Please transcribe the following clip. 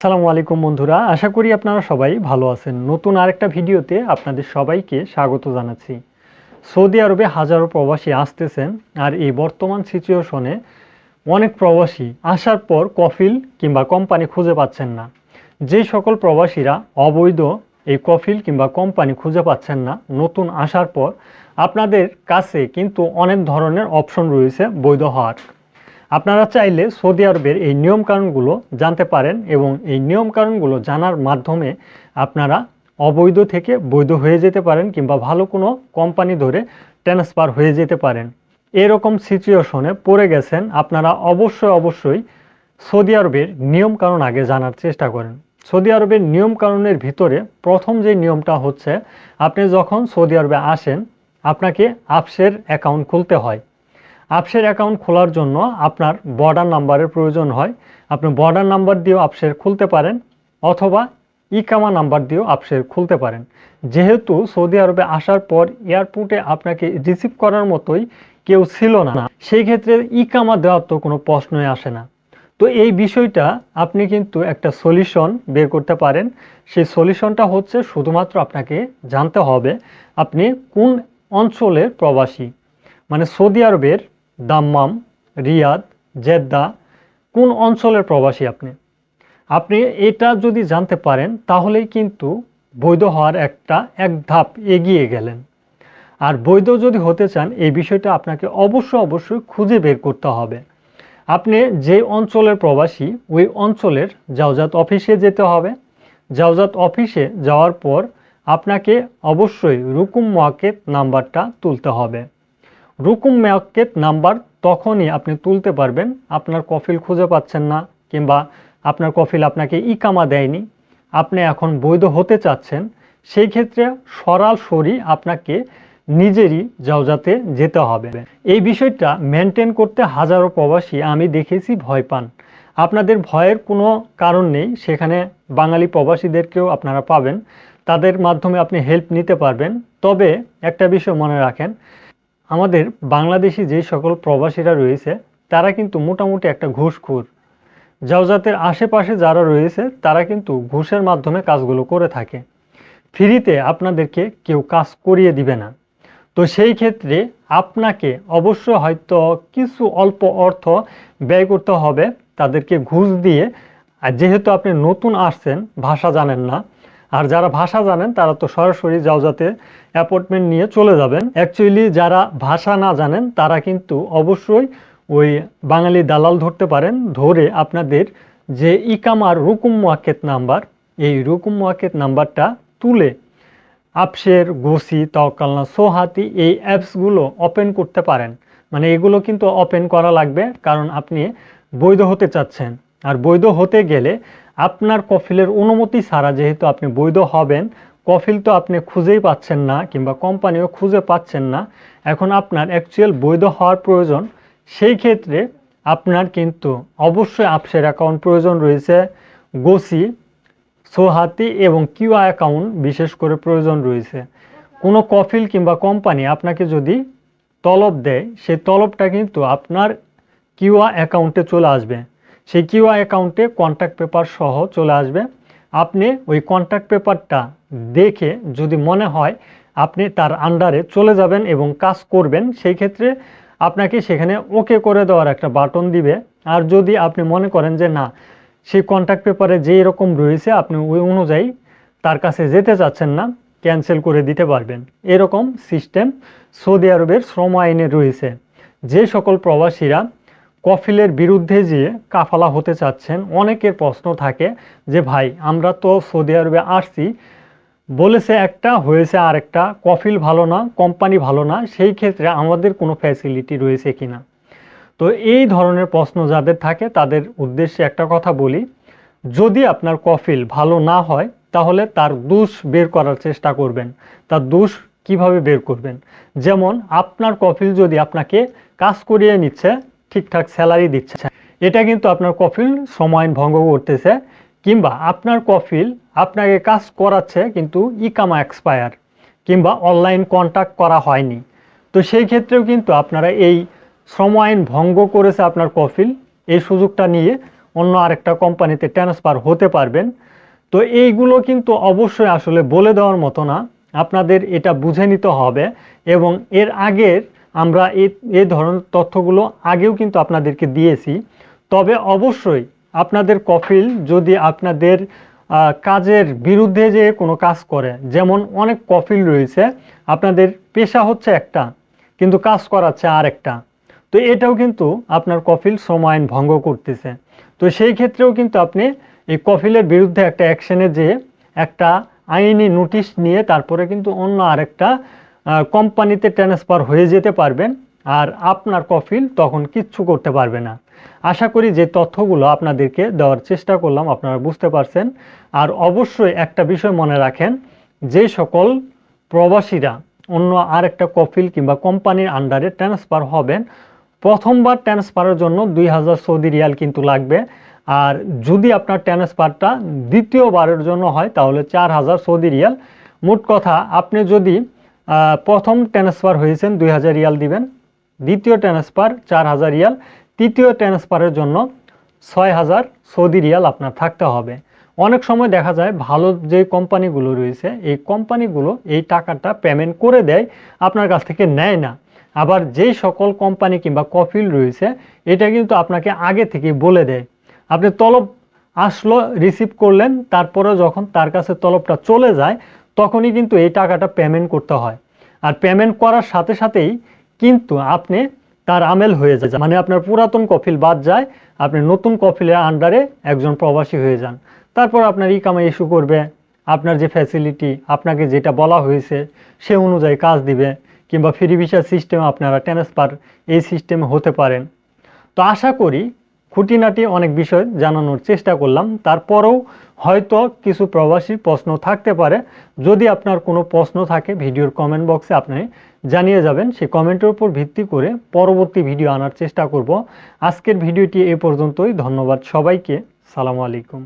আসসালামু আলাইকুম বন্ধুরা, আশা করি আপনারা সবাই ভালো আছেন। নতুন আরেকটা ভিডিওতে আপনাদের সবাইকে স্বাগত জানাচ্ছি। সৌদি আরবে হাজারো প্রবাসী আসতেছেন আর এই বর্তমান সিচুয়েশনে অনেক প্রবাসী আসার পর কফিল কিংবা কোম্পানি খুঁজে পাচ্ছেন না। যে সকল প্রবাসীরা অবৈধ এই কফিল কিংবা কোম্পানি খুঁজে পাচ্ছেন না, নতুন আসার পর আপনাদের কাছে কিন্তু অনেক ধরনের অপশন রয়েছে বৈধ হওয়ার। আপনারা চাইলে সৌদি আরবের এই নিয়মকানুনগুলো জানতে পারেন এবং এই নিয়মকানুনগুলো জানার মাধ্যমে আপনারা অবৈধ থেকে বৈধ হয়ে যেতে পারেন কিংবা ভালো কোনো কোম্পানি ধরে ট্রান্সফার হয়ে যেতে পারেন। এরকম সিচুয়েশনে পড়ে গেছেন, আপনারা অবশ্যই অবশ্যই সৌদি আরবের নিয়মকানুন আগে জানার চেষ্টা করেন। সৌদি আরবের নিয়মকানুনের ভিতরে প্রথম যে নিয়মটা হচ্ছে, আপনি যখন সৌদি আরবে আসেন, আপনাকে আপসের অ্যাকাউন্ট খুলতে হয়। আপসের অ্যাকাউন্ট খোলার জন্য আপনার বর্ডার নাম্বারের প্রয়োজন হয়। আপনি বর্ডার নাম্বার দিয়েও আপসের খুলতে পারেন অথবা ইকামা নাম্বার দিয়েও আপসের খুলতে পারেন। যেহেতু সৌদি আরবে আসার পর এয়ারপোর্টে আপনাকে রিসিভ করার মতোই কেউ ছিল না, সেই ক্ষেত্রে ইকামা দেওয়ার তো কোনো প্রশ্নই আসে না। তো এই বিষয়টা আপনি কিন্তু একটা সলিউশন বের করতে পারেন। সেই সলিউশনটা হচ্ছে শুধুমাত্র আপনাকে জানতে হবে আপনি কোন অঞ্চলের প্রবাসী। মানে সৌদি আরবের দাম্মাম, রিয়াদ, জেদ্দা, কোন অঞ্চলের প্রবাসী আপনি? আপনি এটা যদি জানতে পারেন, তাহলেই কিন্তু বৈধ হওয়ার একটা এক ধাপ এগিয়ে গেলেন। আর বৈধ যদি হতে চান, এই বিষয়টা আপনাকে অবশ্যই অবশ্যই খুঁজে বের করতে হবে। আপনি যে অঞ্চলের প্রবাসী, ওই অঞ্চলের জাওজাত অফিসে যেতে হবে। জাওজাত অফিসে যাওয়ার পর আপনাকে অবশ্যই রুকুম মোয়াক্কেত নাম্বারটা তুলতে হবে। রুকুম মোয়াক্কেত নাম্বার তখনই আপনি তুলতে পারবেন। আপনার কফিল খুঁজে পাচ্ছেন না কিংবা আপনার কফিল আপনাকে ইকামা দেয়নি। আপনি এখন বৈধ হতে চাচ্ছেন। সেই ক্ষেত্রে সরাল সরাসরি আপনাকে নিজেরই জাওজাতে যেতে হবে। এই বিষয়টা মেনটেন করতে হাজারো প্রবাসী আমি দেখেছি ভয় পান। আপনাদের ভয়ের কোনো কারণ নেই। সেখানে বাঙালি প্রবাসীদেরকেও আপনারা পাবেন। তাদের মাধ্যমে আপনি হেল্প নিতে পারবেন। তবে একটা বিষয় মনে রাখেন আমাদের বাংলাদেশি যে সকল প্রবাসীরা রয়েছে, তারা কিন্তু মোটামুটি একটা ঘুষখোর। জাওজাতের আশেপাশে যারা রয়েছে, তারা কিন্তু ঘুষের মাধ্যমে কাজগুলো করে থাকে। ফ্রিতে আপনাদেরকে কেউ কাজ করিয়ে দিবে না। তো সেই ক্ষেত্রে আপনাকে অবশ্য হয়তো কিছু অল্প অর্থ ব্যয় করতে হবে, তাদেরকে ঘুষ দিয়ে। যেহেতু আপনি নতুন আসছেন, ভাষা জানেন না আর যারা ভাষা জানেন, তারা তো সরাসরি যাওজাতে অ্যাপয়েন্টমেন্ট নিয়ে চলে যাবেন। অ্যাকচুয়ালি যারা ভাষা না জানেন, তারা কিন্তু অবশ্যই ওই বাঙালি দালাল ধরতে পারেন, ধরে আপনাদের যে ইকামার রুকুম মোয়াক্কেত নাম্বার, এই রুকুম মোয়াক্কেত নাম্বারটা তুলে আপসের গোসি তকালনা সোহাতি এই অ্যাপসগুলো ওপেন করতে পারেন। মানে এগুলো কিন্তু ওপেন করা লাগবে, কারণ আপনি বৈধ হতে চাচ্ছেন। আর বৈধ হতে গেলে আপনার কফিলের অনুমতি ছাড়া যেহেতু আপনি বৈধ হবেন, কফিল তো আপনি খুঁজেই পাচ্ছেন না কিংবা কোম্পানিও খুঁজে পাচ্ছেন না। এখন আপনার অ্যাকচুয়াল বৈধ হওয়ার প্রয়োজন, সেই ক্ষেত্রে আপনার কিন্তু অবশ্যই আপসের অ্যাকাউন্ট প্রয়োজন রয়েছে। গোসি, সোহাতি এবং কিউআ অ্যাকাউন্ট বিশেষ করে প্রয়োজন রয়েছে। কোনো কফিল কিংবা কোম্পানি আপনাকে যদি তলব দেয় সেই তলবটা কিন্তু আপনার কিউআ অ্যাকাউন্টে চলে আসবে। সেই কিউআ অ্যাকাউন্টে কন্ট্যাক্ট পেপার সহ চলে আসবে। আপনি ওই কন্ট্যাক্ট পেপারটা দেখে যদি মনে হয় আপনি তার আন্ডারে চলে যাবেন এবং কাজ করবেন, সেই ক্ষেত্রে আপনাকে সেখানে ওকে করে দেওয়ার একটা বাটন দিবে। আর যদি আপনি মনে করেন যে না, সেই কন্ট্যাক্ট পেপারে যে এরকম রয়েছে, আপনি ওই অনুযায়ী তার কাছে যেতে চাচ্ছেন না ক্যান্সেল করে দিতে পারবেন। এরকম সিস্টেম সৌদি আরবের শ্রম আইনে রয়েছে। যে সকল প্রবাসীরা কফিলের বিরুদ্ধে যেয়ে কাফালা হতে চাচ্ছেন, অনেকের প্রশ্ন থাকে যে, ভাই, আমরা তো সৌদি আরবে আসছি। বলেছে একটা, হয়েছে আরেকটা, কফিল ভালো না, কোম্পানি ভালো না, সেই ক্ষেত্রে আমাদের কোনো ফ্যাসিলিটি রয়েছে কি না তো এই ধরনের প্রশ্ন যাদের থাকে, তাদের উদ্দেশ্যে একটা কথা বলি, যদি আপনার কফিল ভালো না হয়, তাহলে তার দোষ বের করার চেষ্টা করবেন। তার দোষ কীভাবে বের করবেন? যেমন, আপনার কফিল যদি আপনাকে কাজ করিয়ে নিচ্ছে ঠিকঠাক স্যালারি দিচ্ছে। এটা কিন্তু আপনার কফিল সময় ভঙ্গ করতেছে, কিংবা আপনার কফিল আপনাকে কাজ করাচ্ছে কিন্তু ইকামা এক্সপায়ার কিংবা অনলাইন কন্ট্যাক্ট করা হয়নি। তো সেই ক্ষেত্রেও কিন্তু আপনারা এই শ্রম আইন ভঙ্গ করেছে আপনার কফিল, এই সুযোগটা নিয়ে অন্য আরেকটা কোম্পানিতে ট্রান্সফার হতে পারবেন। তো এইগুলো কিন্তু অবশ্যই আসলে বলে দেওয়ার মতো না, আপনাদের এটা বুঝে নিতে হবে, এবং এর আগের আমরা এই এই ধরনের তথ্যগুলো আগেও কিন্তু আপনাদেরকে দিয়েছি। তবে অবশ্যই আপনাদের কফিল যদি আপনাদের কাজের বিরুদ্ধে যে কোনো কাজ করে, যেমন অনেক কফিল রয়েছে, আপনাদের পেশা হচ্ছে একটা, কিন্তু কাজ করাচ্ছে আর একটা তো এটাও কিন্তু আপনার কফিল শ্রম আইন ভঙ্গ করতেছে। তো সেই ক্ষেত্রেও কিন্তু আপনি এই কফিলের বিরুদ্ধে একটা অ্যাকশনে যে একটা আইনি নোটিশ নিয়ে তারপরে কিন্তু অন্য আরেকটা কোম্পানিতে ট্রান্সফার হয়ে যেতে পারবেন আর আপনার কফিল তখন কিচ্ছু করতে পারবে না। আশা করি যে তথ্যগুলো আপনাদেরকে দেওয়ার চেষ্টা করলাম, আপনারা বুঝতে পারছেন। আর অবশ্যই একটা বিষয় মনে রাখেন, যে সকল প্রবাসীরা অন্য আরেকটা কফিল কিংবা কোম্পানির আন্ডারে ট্রান্সফার হবেন, প্রথমবার ট্রান্সফারের জন্য দুই হাজার সৌদি রিয়াল কিন্তু লাগবে। আর যদি আপনার ট্রান্সফারটা দ্বিতীয়বারের জন্য হয়, তাহলে চার হাজার সৌদি রিয়াল। মোট কথা, আপনি যদি প্রথম ট্রান্সফার হয়েছেন দুই হাজার রিয়াল দিবেন। দ্বিতীয় ট্রান্সফার চার হাজার রিয়াল। তৃতীয় ট্রান্সফারের জন্য ছয় হাজার সৌদি রিয়াল আপনার থাকতে হবে। অনেক সময় দেখা যায় ভালো যে কোম্পানিগুলো রয়েছে, এই কোম্পানিগুলো এই টাকাটা পেমেন্ট করে দেয়, আপনার কাছ থেকে নেয় না। আবার যেই সকল কোম্পানি কিংবা কফিল রয়েছে, এটা কিন্তু আপনাকে আগে থেকে বলে দেয়। আপনি তলব আসলো রিসিভ করলেন তারপরে যখন তার কাছে তলবটা চলে যায় তখনই কিন্তু এই টাকাটা পেমেন্ট করতে হয়। আর পেমেন্ট করার সাথে সাথেই কিন্তু আপনি তার আমেল হয়ে যায়। মানে আপনার পুরাতন কফিল বাদ যায়, আপনি নতুন কফিলের আন্ডারে একজন প্রবাসী হয়ে যান। তারপর আপনার ইকামা ইস্যু করবে, আপনার যে ফ্যাসিলিটি আপনাকে যেটা বলা হয়েছে, সে অনুযায়ী কাজ দিবে, কিংবা ফ্রি ভিসা সিস্টেম আপনারা ট্রান্সফার এই সিস্টেমে হতে পারেন। তো আশা করি খুঁটিনাটি অনেক বিষয় জানানোর চেষ্টা করলাম। তারপরেও হয়তো কিছু প্রবাসী প্রশ্ন থাকতে পারে। যদি আপনার কোনো প্রশ্ন থাকে, ভিডিওর কমেন্ট বক্সে আপনি জানিয়ে যাবেন। সেই কমেন্টের উপর ভিত্তি করে পরবর্তী ভিডিও আনার চেষ্টা করব। আজকের ভিডিওটি এ পর্যন্তই। ধন্যবাদ সবাইকে। সালামু আলাইকুম।